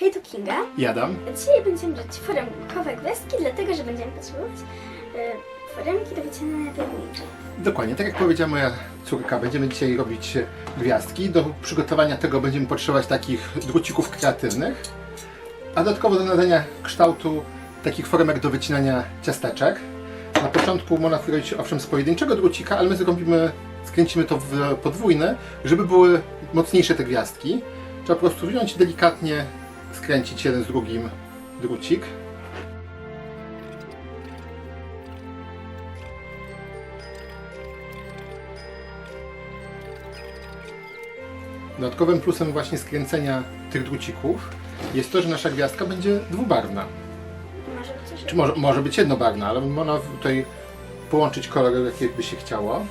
Hej, to Kinga. Jadam. Dzisiaj będziemy brać foremkowe gwiazdki, dlatego że będziemy potrzebować y, foremki do wycinania pierniki. Dokładnie, tak jak powiedziała moja córka, będziemy dzisiaj robić gwiazdki. Do przygotowania tego będziemy potrzebować takich drucików kreatywnych, a dodatkowo do nadania kształtu takich foremek do wycinania ciasteczek. Na początku można robić owszem z pojedynczego drucika, ale my zrobimy, skręcimy to w podwójne, żeby były mocniejsze te gwiazdki. Trzeba po prostu wziąć delikatnie skręcić jeden z drugim drucik. Dodatkowym plusem właśnie skręcenia tych drucików jest to, że nasza gwiazdka będzie dwubarwna. Może być coś Czy może, może być jednobarwna, ale można tutaj połączyć kolory, jakie by się chciało.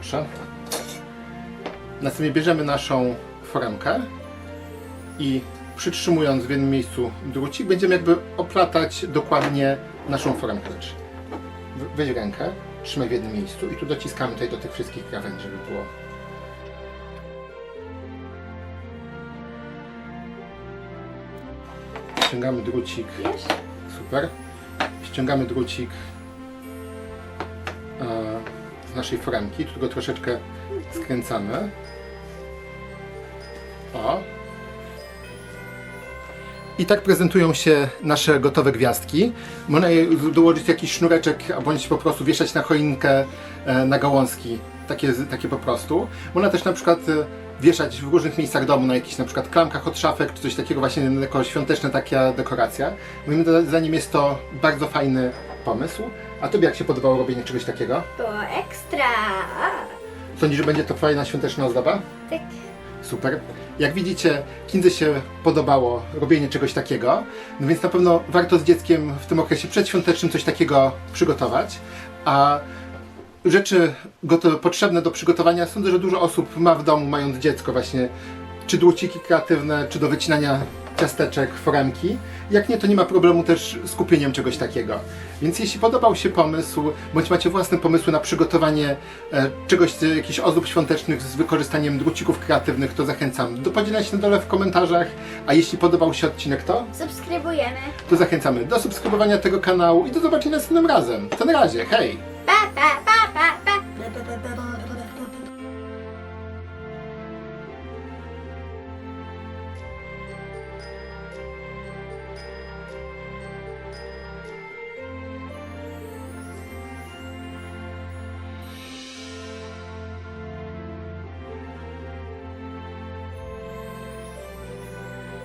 Proszę. Następnie bierzemy naszą foremkę i przytrzymując w jednym miejscu drucik, będziemy jakby oplatać dokładnie naszą foremkę. Lecz w- Weź rękę, trzymaj w jednym miejscu i tu dociskamy tutaj do tych wszystkich krawędzi, żeby było. Ściągamy drucik? Super. Ściągamy drucik e, z naszej foremki, tu go troszeczkę skręcamy. O. I tak prezentują się nasze gotowe gwiazdki. Można je dołożyć jakiś sznureczek, bądź po prostu wieszać na choinkę, e, na gałązki. Takie, takie po prostu. Można też na przykład e, wieszać w różnych miejscach domu, na jakichś na przykład klamkach od szafek, czy coś takiego właśnie jako świąteczna taka dekoracja. Moim zdaniem jest to bardzo fajny pomysł. A Tobie jak się podobało robienie czegoś takiego? Było ekstra! Sądzisz, że będzie to fajna świąteczna ozdoba? Tak. Super. Jak widzicie, Kindze się podobało robienie czegoś takiego, no więc na pewno warto z dzieckiem w tym okresie przedświątecznym coś takiego przygotować. A rzeczy potrzebne do przygotowania sądzę, że dużo osób ma w domu, mając dziecko właśnie, czy dłuciki kreatywne, czy do wycinania ciasteczek, foremki. Jak nie, to nie ma problemu też z kupieniem czegoś takiego. Więc jeśli podobał się pomysł, bądź macie własne pomysły na przygotowanie e, czegoś, jakichś ozdób świątecznych z wykorzystaniem drucików kreatywnych, to zachęcam do podzielenia się na dole w komentarzach. A jeśli podobał się odcinek, to, Subskrybujemy. to zachęcamy do subskrybowania tego kanału i do zobaczenia następnym razem. To na razie, hej! Pa, pa, pa!